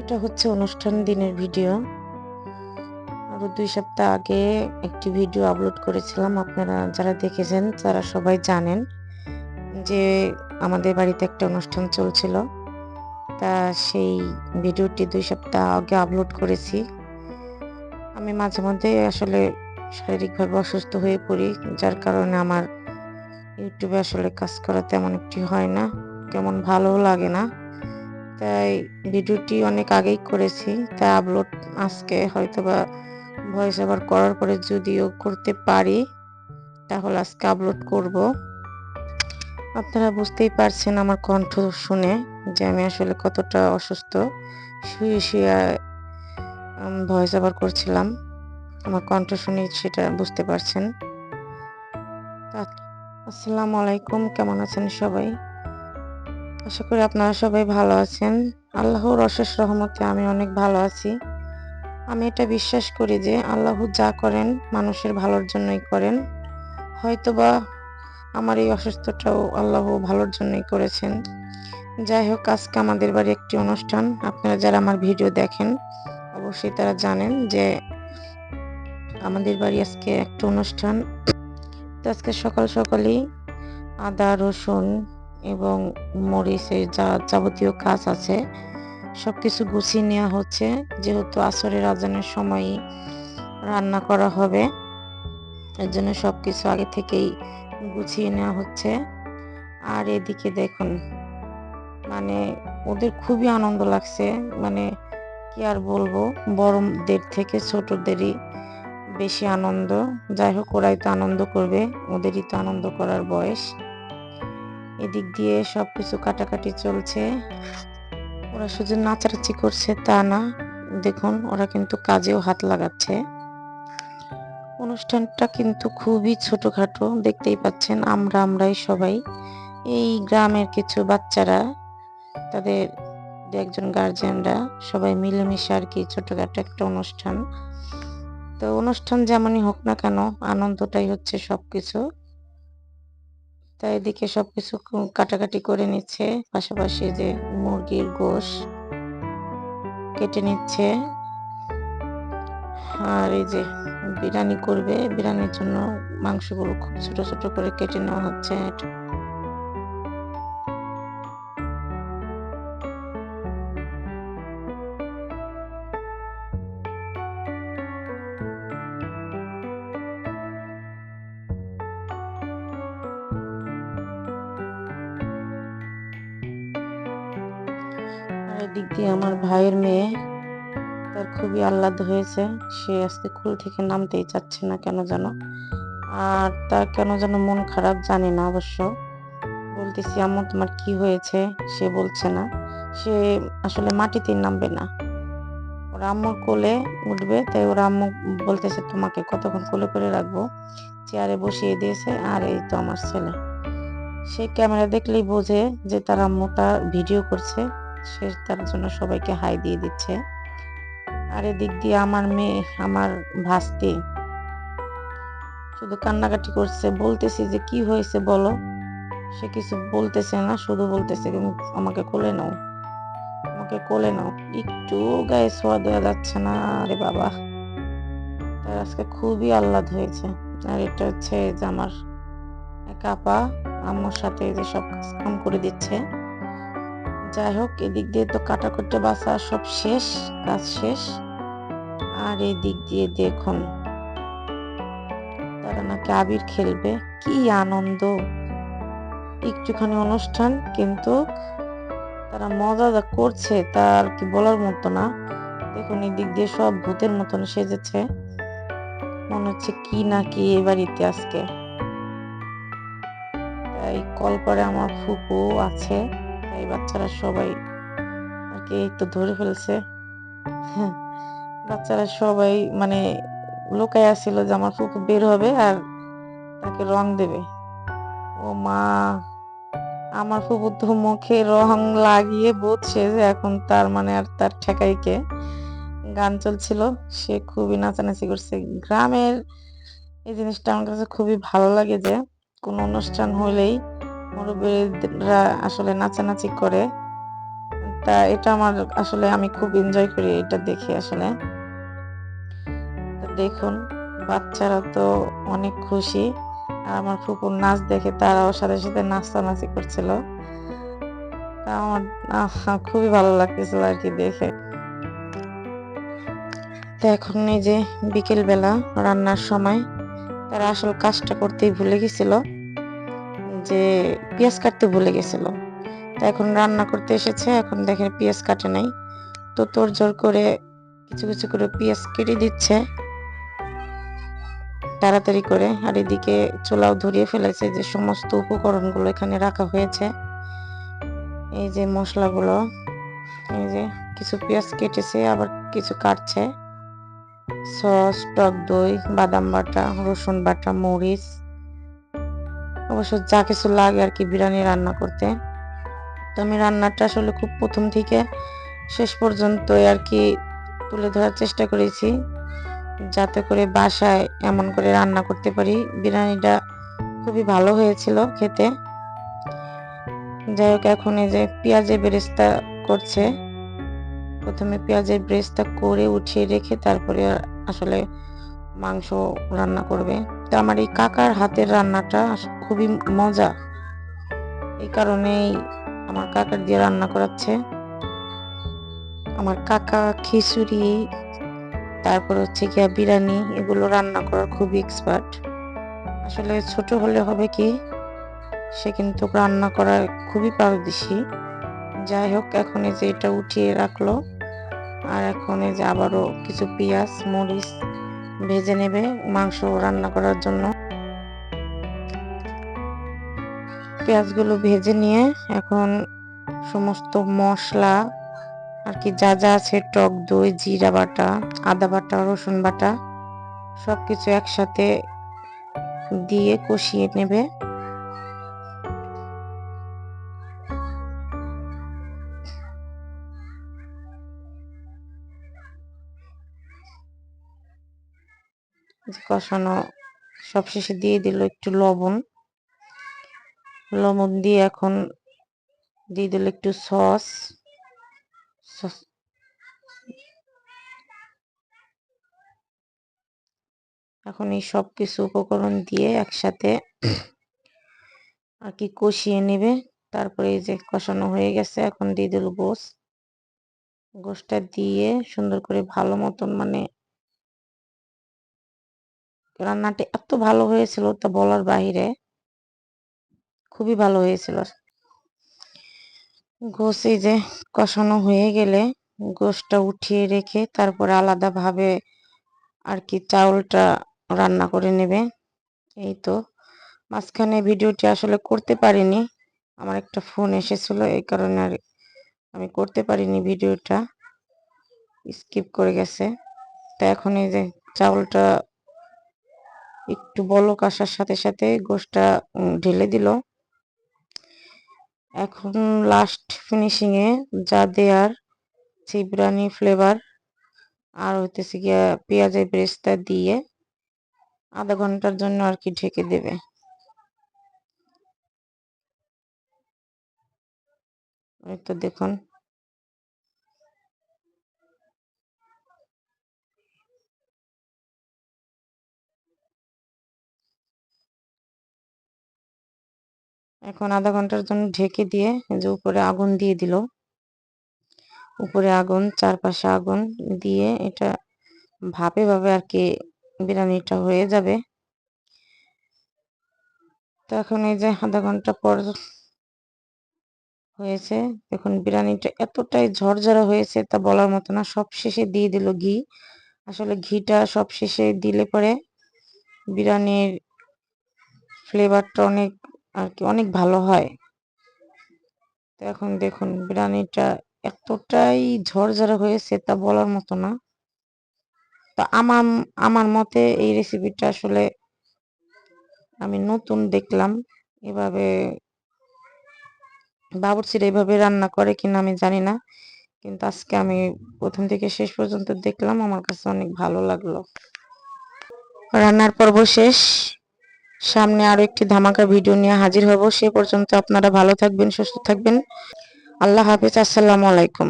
এটা হচ্ছে অনুষ্ঠান দিনের ভিডিও। আরও দুই সপ্তাহ আগে একটি ভিডিও আপলোড করেছিলাম, আপনারা যারা দেখেছেন তারা সবাই জানেন যে আমাদের বাড়িতে একটা অনুষ্ঠান চলছিল। তা সেই ভিডিওটি দুই সপ্তাহ আগে আপলোড করেছি। আমি মাঝে মধ্যে আসলে শারীরিকভাবে অসুস্থ হয়ে পড়ি, যার কারণে আমার ইউটিউবে আসলে কাজ করা তেমন একটি হয় না, কেমন ভালোও লাগে না। তাই ভিডিওটি অনেক আগেই করেছি, তাই আপলোড আজকে হয়তো বা ভয়েস ওভার করার পরে যদিও করতে পারি, তাহলে আজকে আপলোড করব। আপনারা বুঝতেই পারছেন আমার কণ্ঠ শুনে যে আমি আসলে কতটা অসুস্থ, শুয়ে শুয়ে ভয়েস ওভার করছিলাম। আমার কণ্ঠ শুনে সেটা বুঝতে পারছেন। আসসালামু আলাইকুম, কেমন আছেন সবাই? আশা করি আপনারা সবাই ভালো আছেন। আল্লাহর অশেষ রহমতে আমি অনেক ভালো আছি। আমি এটা বিশ্বাস করি যে আল্লাহ যা করেন মানুষের ভালোর জন্যই করেন। হয়তোবা আমার এই অসুস্থটাও আল্লাহ ভালোর জন্যই করেছেন। যাই হোক, আজকে আমাদের বাড়ি একটি অনুষ্ঠান। আপনারা যারা আমার ভিডিও দেখেন, অবশ্যই তারা জানেন যে আমাদের বাড়ি আজকে একটা অনুষ্ঠান। তো আজকে সকাল সকালই আদা, রসুন এবং মরিচের যা যাবতীয় কাজ আছে সব কিছু গুছিয়ে নেওয়া হচ্ছে। যেহেতু আসরের আজানের সময় রান্না করা হবে, এর জন্য সব কিছু আগে থেকেই গুছিয়ে নেওয়া হচ্ছে। আর এদিকে দেখুন মানে ওদের খুবই আনন্দ লাগছে মানে কি আর বলব, বড়দের থেকে ছোটদেরই বেশি আনন্দ। যাই হোক, ওরাই তো আনন্দ করবে, ওদেরই তো আনন্দ করার বয়স। এদিক দিয়ে সব কিছু কাটাকাটি চলছে। ওরা শুধু নাচারাচি করছে, তা না। দেখুন, ওরা কিন্তু কাজেও হাত লাগাচ্ছে। অনুষ্ঠানটা কিন্তু খুবই ছোটখাটো, দেখতেই পাচ্ছেন আমরা আমরাই সবাই। এই গ্রামের কিছু বাচ্চারা, তাদের একজন গার্জেনরা সবাই মিলেমিশে আর কি ছোটখাটো একটা অনুষ্ঠান। তো অনুষ্ঠান যেমনই হোক না কেন, আনন্দটাই হচ্ছে সবকিছু। তাই এদিকে সবকিছু কাটাকাটি করে নিচ্ছে। পাশাপাশি যে মুরগির গোশ কেটে নিচ্ছে। আর এই যে বিরিয়ানি করবে। বিরিয়ানির জন্য মাংসগুলো খুব ছোট ছোট করে কেটে নেওয়া হচ্ছে। দিক দিয়ে আমার ভাইয়ের মেয়ে, তার খুবই আহ্লাদ হয়েছে। সে আজকে কুল থেকে নামতেই চাচ্ছে না কেন যেন। আর তার কেন যেন মন খারাপ জানি না অবশ্য। বলতেছি, আম্মু, তোমার কি হয়েছে? সে বলছে না। সে আসলে মাটিতে নামবে না। ওরা আম্মুর কোলে উঠবে, তাই ওরা আম্মু বলতেছে, তোমাকে কতক্ষণ কোলে করে রাখব? চেয়ারে বসিয়ে দিয়েছে, আর এই তো আমার ছেলে। সে ক্যামেরা দেখলেই বোঝে যে তার আম্মুটা ভিডিও করছে। সে তার জন্য সবাইকে হাই দিয়ে দিচ্ছে। আর এদিক দিয়ে আমার মেয়ে, আমার ভাস্তি শুধু কান্নাকাটি করছে। বলতেছি যে, কি হয়েছে বলো? সে কিছু বলতেছে না, শুধু বলতেছে আমাকে কোলে নাও, আমাকে কোলে নাও। একটু গায়ে ছোঁয়া দেওয়া যাচ্ছে না, আরে বাবা। তার আজকে খুবই আহ্লাদ হয়েছে। আর এটা হচ্ছে যে, আমার এক আপা, আম্মুর সাথে যে সব কাজ কাম করে দিচ্ছে। যাই হোক, এদিক দিয়ে তো কাটাকুটে বাসা সব শেষ, কাজ শেষ। আর এদিক দিয়ে দেখুন, তারা নাকি আবির খেলবে। কি আনন্দ। একটুখানি অনুষ্ঠান, কিন্তু তারা মজা যা করছে তার কি বলার মতো না। দেখুন, এদিক দিয়ে সব ভূতের মতন সেজেছে। মনে হচ্ছে কি না কি এ বাড়িতে আজকে। তাই কল করে আমার ফুপু আছে। তাই বাচ্চারা সবাই আর কি তো ধরে ফেলছে। বাচ্চারা সবাই মানে লোকায় আসছিল যে আমার ফুপু বের হবে আর তাকে রং দেবে। ও মা, আমার ফুপু তো মুখে রং লাগিয়ে বোধ যে এখন তার মানে আর তার ঠেকাইকে গান চলছিল, সে খুবই নাচানাচি করছে। গ্রামের এই জিনিসটা আমার কাছে খুবই ভালো লাগে যে কোনো অনুষ্ঠান হলেই মুরব্বীরা আসলে নাচানাচি করে। তা এটা আমার আসলে আমি খুব এনজয় করি এটা দেখে আসলে। দেখুন, বাচ্চারা তো অনেক খুশি। আর আমার ফুপুর নাচ দেখে তারাও সাথে সাথে নাচানাচি করছিল। তা আমার খুবই ভালো লাগতেছিল আর কি দেখে। তো এখন এই যে বিকেল বেলা রান্নার সময় তারা আসল কাজটা করতেই ভুলে গেছিল। যে পেঁয়াজ কাটতে ভুলে গেছিল। তা এখন রান্না করতে এসেছে, এখন দেখেন পেঁয়াজ কাটে নাই। তো তোর জোর করে কিছু কিছু করে পেঁয়াজ কেটে দিচ্ছে। তাড়াতাড়ি করে আর এদিকে চুলাও ধরিয়ে ফেলেছে যে সমস্ত উপকরণগুলো এখানে রাখা হয়েছে। এই যে মশলাগুলো, এই যে কিছু পেঁয়াজ কেটেছে, আবার কিছু কাটছে। সস, টক দই, বাদাম বাটা, রসুন বাটা, মরিচ। অবশ্য যা কিছু লাগে আর কি বিরিয়ানি রান্না করতে। তো আমি রান্নাটা আসলে খুব প্রথম থেকে শেষ পর্যন্ত আর কি তুলে ধরার চেষ্টা করেছি। যাতে করে বাসায় এমন করে রান্না করতে পারি। বিরিয়ানিটা খুবই ভালো হয়েছিল খেতে। যাই হোক, এখন এই যে পেঁয়াজের বেরেস্তা করছে। প্রথমে পেঁয়াজের ব্রেস্তা করে উঠিয়ে রেখে তারপরে আসলে মাংস রান্না করবে। তো আমার এই কাকার হাতের রান্নাটা খুবই মজা। এই কারণেই আমার কাকার দিয়ে রান্না করাচ্ছে। আমার কাকা খিচুড়ি, তারপর হচ্ছে গিয়া বিরিয়ানি, এগুলো রান্না করার খুবই এক্সপার্ট আসলে ছোট হলে হবে কি, সে কিন্তু রান্না করার খুবই পারদর্শী। যাই হোক, এখন এই যে এটা উঠিয়ে রাখল। আর এখন এই যে আবারও কিছু পেঁয়াজ, মরিচ ভেজে নেবে মাংস রান্না করার জন্য। পেঁয়াজগুলো ভেজে নিয়ে এখন সমস্ত মশলা আর কি যা যা আছে, টক দই, জিরা বাটা, আদা বাটা, রসুন বাটা সব কিছু একসাথে দিয়ে কষিয়ে নেবে। কষানো সবশেষে দিয়ে দিল একটু লবণ। লবণ দিয়ে এখন দিয়ে দিল একটু সস। সস এখন এই সব কিছু উপকরণ দিয়ে একসাথে আর কি কষিয়ে নেবে। তারপরে এই যে কষানো হয়ে গেছে, এখন দিয়ে দিল গোস গোসটা দিয়ে সুন্দর করে ভালো মতন মানে রান্নাটা এত ভালো হয়েছিল তা বলার বাইরে খুবই ভালো হয়েছিল। গোস যে কষানো হয়ে গেলে গোসটা উঠিয়ে রেখে তারপরে আলাদাভাবে আর কি চাউলটা রান্না করে নেবে। এই তো। মাঝখানে ভিডিওটি আসলে করতে পারিনি। আমার একটা ফোন এসেছিল, এই কারণে আর আমি করতে পারিনি ভিডিওটা। স্কিপ করে গেছে। তা এখন এই যে চাউলটা একটু বলক আসার সাথে সাথে উম, ঢেলে দিল। এখন লাস্ট ফিনিশিং এ যা দেয়ার সেই বিরিয়ানি ফ্লেভার আর হইতেছে গিয়া পেঁয়াজের ব্রেস্তা দিয়ে আধা ঘণ্টার জন্য আর কি ঢেকে দেবে। তো দেখুন। এখন আধা ঘণ্টার জন্য ঢেকে দিয়ে যে উপরে আগুন দিয়ে দিল। উপরে আগুন, চারপাশে আগুন দিয়ে এটা ভাপে ভাবে আর কি বিরিয়ানিটা হয়ে যাবে। তো এখন এই যে আধা ঘণ্টা পর হয়েছে এখন বিরিয়ানিটা এতটাই ঝরঝরা হয়েছে তা বলার মতো না। সব শেষে দিয়ে দিল ঘি। আসলে ঘিটা সব শেষে দিলে পরে বিরিয়ানির ফ্লেভারটা অনেক আর কি অনেক ভালো হয়। তো এখন দেখুন, বিরিয়ানিটা এতটাই ঝরঝরা হয়েছে তা বলার মতো না। তো আমার আমার মতে এই রেসিপিটা আসলে আমি নতুন দেখলাম, এভাবে বাবুর্চিরা এভাবে রান্না করে কিনা আমি জানি না, কিন্তু আজকে আমি প্রথম থেকে শেষ পর্যন্ত দেখলাম, আমার কাছে অনেক ভালো লাগল। রান্নার পর্ব শেষ। সামনে আরও একটি ধামাকা ভিডিও নিয়ে হাজির হব। সে পর্যন্ত আপনারা ভালো থাকবেন, সুস্থ থাকবেন। আল্লাহ হাফিজ, আসসালামু আলাইকুম।